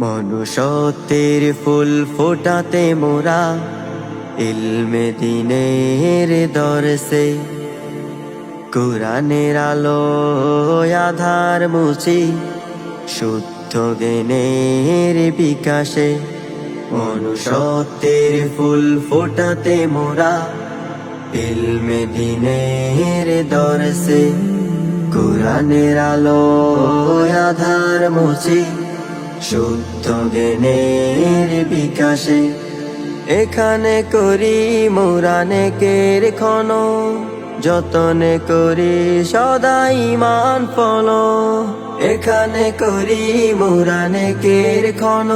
মনুষ্যত্বের ফুল ফোটাতে মোরা ইলমে দিনের দরসে। কোরআনের আলো আধার মুছি, শুদ্ধ জ্ঞানের বিকাশে। মনুষ্যত্বের ফুল ফোটাতে মোরা ইলমে দিনের দরসে। কোরআনের আলো আধার মুছি শুদ্ধ জ্ঞানের বিকাশে। এখানে করি মোরানেকের খন যতনে করি সদাই মান ফল। এখানে করি মোরানেকের খন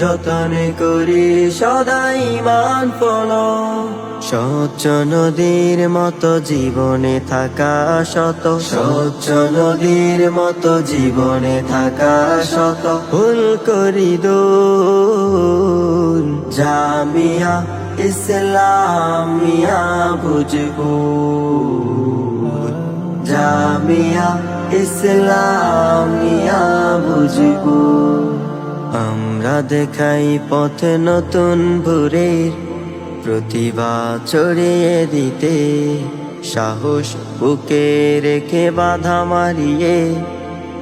যতনে করি সদাই মান ফল। স্বচ্ছ নদীর মতো জীবনে থাকা শত স্বচ্ছ নদীর মতো জীবনে থাকা শত ভুল করি দূর, জামিয়া ইসলামিয়া বুঝব। জামিয়া ইসলামিয়া বুঝব। আমরা দেখাই পথে নতুন ভোরের প্রতিভা ছড়িয়ে দিতে। সাহস বুকে রেখে বাধা মারিয়ে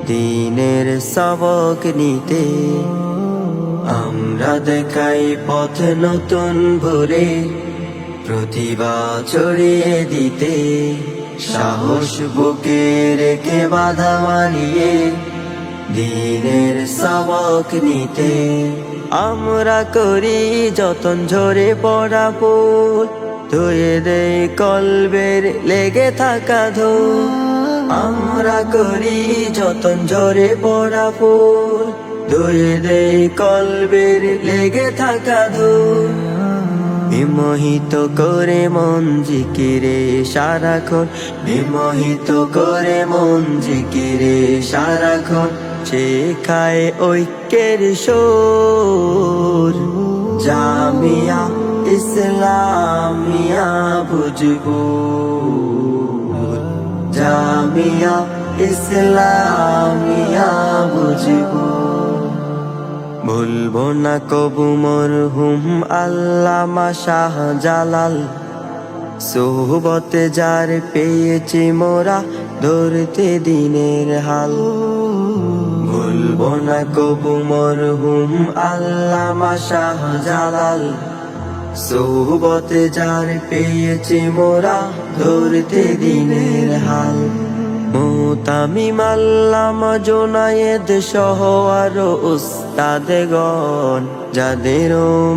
দিনের সবক নিতে। আমরা দেখাই পথ নতুন ভোরে প্রতিভা ছড়িয়ে দিতে। সাহস বুকে রেখে বাধা মারিয়ে দিনের সবক নিতে। আমরা করি যতন ঝরে পড়া ফুল, ধুয়ে দেই কলবের লেগে থাকা ধো আমরা করি যতন ঝরে পড়া ফুল, ধুয়ে দেই কলবের লেগে থাকা ধো বিমোহিত করে মন জিকিরে সারাক্ষণ, বিমোহিত করে মন জিকিরে সারাক্ষণ। শেখায় ঐক্যের সোর। জামিয়া ইসলামিয়া বুঝব। জামিয়া ইসলামিয়া বুঝব। ভুলবো না কবু মরহুম আল্লামা শাহ জালাল সোহবতে যার পেয়েছি মোরা ধরতে দিনের হাল। ভুলবো না কবু মরহুম আল্লামা শাহ জালাল সোহবতে যার পেয়েছি মোরা ধরতে দিনের হাল। মোতামি মাল্লাম জোনায়েদ সহ আরও উস্তাদগণ যাদের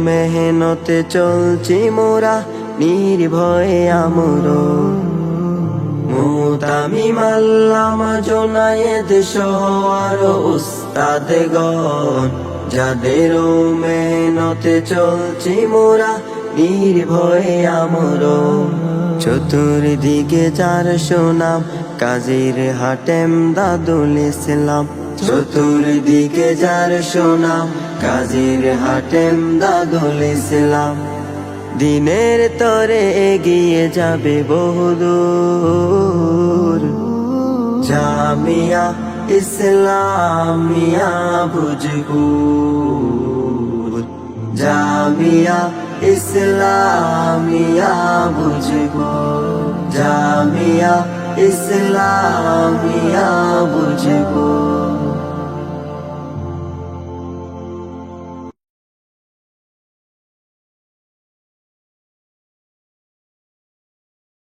মেহনতে চলছি মোরা নির্ভয়ে আমর। মোতামি মাল্লাম জোনায়েদ সহ আরও উস্তাদগণ, যাদের মেহনতে চলছি মোরা নির্ভয়ে আমর। চতুর্দিকে যার সোনাম, কাজীর হাটেম দাদুল ইসলাম। চতুর্দিকে যার সোনাম, কাজীর হাটেম দাদুল ইসলাম। দিনের তরে এগিয়ে যাবে বহুদূর জামিয়া ইসলামিয়া বুঝব জামিয়া ইসলামিয়া বুঝব জামিয়া ইসলামিয়া বুঝব